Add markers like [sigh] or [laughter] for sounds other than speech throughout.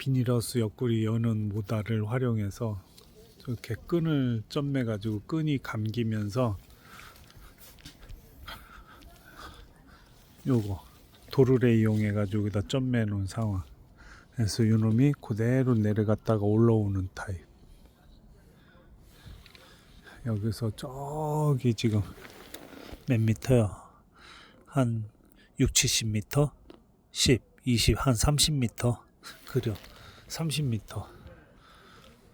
비닐하우스 옆구리 여는 모달을 활용해서 이렇게 끈을 점매 가지고 끈이 감기면서 요거 도르래 이용해 가지고 여기다 점매 놓은 상황. 그래서 요놈이 그대로 내려갔다가 올라오는 타입. 여기서 저기 지금 몇 미터야 한 6, 70m 10, 20, 한 30m 그려. 30m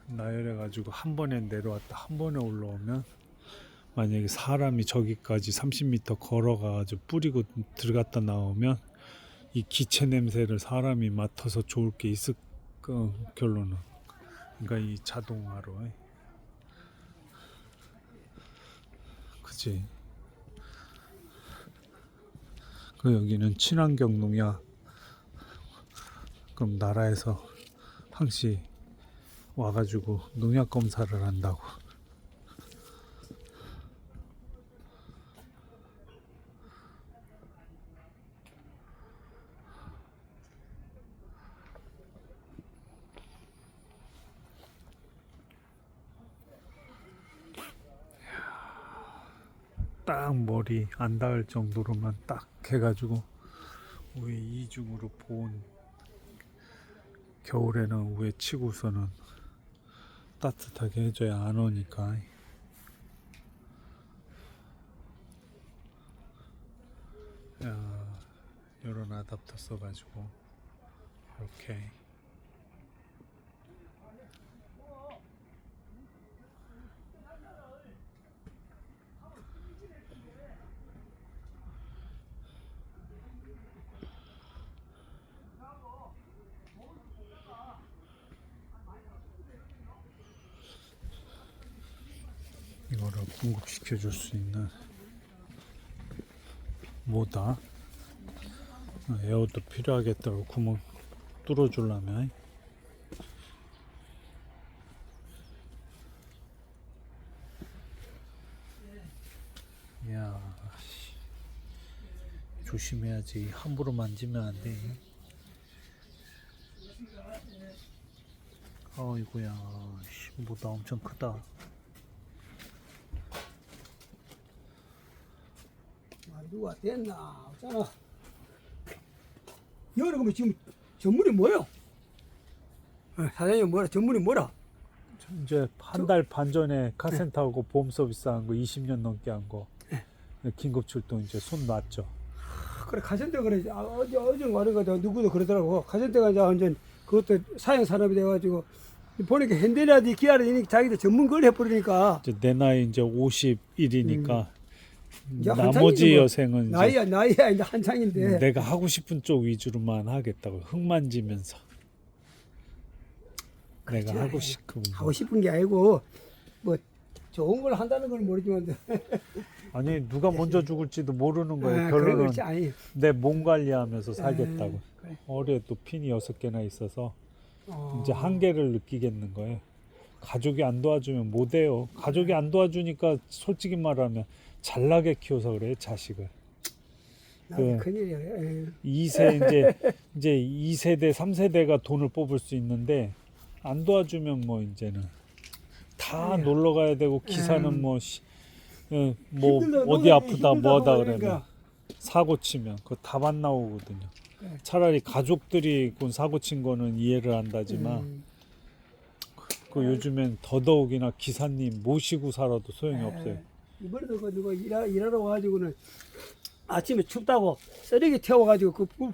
나열해 가지고 한 번에 내려왔다. 한 번에 올라오면 만약에 사람이 저기까지 30m 걸어가 가지고 뿌리고 들어갔다 나오면 이 기체 냄새를 사람이 맡아서 좋을 게 있을 거 결론은. 그러니까 이 자동화로. 그지 그 여기는 친환경 농약 그럼 나라에서 항시 와가지고 농약 검사를 한다고. 딱 머리 안 닿을 정도로만 딱 해가지고 위에 이중으로 보온 겨울에는 위에 치고서는 따뜻하게 해줘야 안 오니까. 야, 이런 아답터 써가지고. 이렇게 이거를 공급시켜 줄 수 있는 어, 에어도 필요하겠다고 구멍 뚫어 주려면. 야 씨. 조심해야지. 함부로 만지면 안돼. 어이구야 씨, 뭐다 엄청 크다 누가 됐나? 없잖아 여기 그러면 지금 전문이 뭐요? 어, 사장님 뭐라 전문이 뭐라? 이제 한 달 반 전에 카센터하고 보험 서비스 한 거 20년 넘게 한 거. 긴급 출동 이제 손 놨죠. 아, 그래 가전대 그래. 아, 어제 어제 말해가 누구도 그러더라고. 가전대가 이제 완전 그것도 사형 산업이 돼가지고 보니까 핸들이라든지 기아라든지 자기들 전문 걸 해버리니까. 이제 내 나이 이제 51이니까 이제 나머지 뭐. 여생은 나이야 나이야 이제 한창인데 내가 하고 싶은 쪽 위주로만 하겠다고 흙 만지면서 내가 그렇지. 하고 싶은 하고 싶은 게 아니고 뭐 좋은 걸 한다는 건 모르지만 [laughs] 아니 누가 먼저 죽을지도 모르는 거예요. 아, 결론은 그렇지 아니 내 몸 관리하면서 살겠다고. 에, 그래. 어리에 또 핀이 여섯 개나 있어서 어. 이제 한계를 느끼겠는 거예요. 가족이 안 도와주면 못 해요. 가족이 안 도와주니까 솔직히 말하면 잘나게 키워서 그래 자식을. 그- 큰일이야 에. 2세 이제 이제 2세대 3세대가 돈을 뽑을 수 있는데 안 도와주면 뭐 이제는 다 아니야. 놀러 가야 되고 기사는 음. 뭐, 시- 어, 뭐 힘들다, 어디 너무 아프다 힘들다고 뭐하다 그러니까. 그러면 사고 치면 그거 답안 나오거든요. 그래. 차라리 가족들이 그 사고 친 거는 이해를 한다지만 음. 그 요즘엔 더더욱이나 기사님 모시고 살아도 소용이 에, 없어요. 이번에도 그 누가 일하, 일하러 와가지고는 아침에 춥다고 쓰레기 태워가지고 그 불-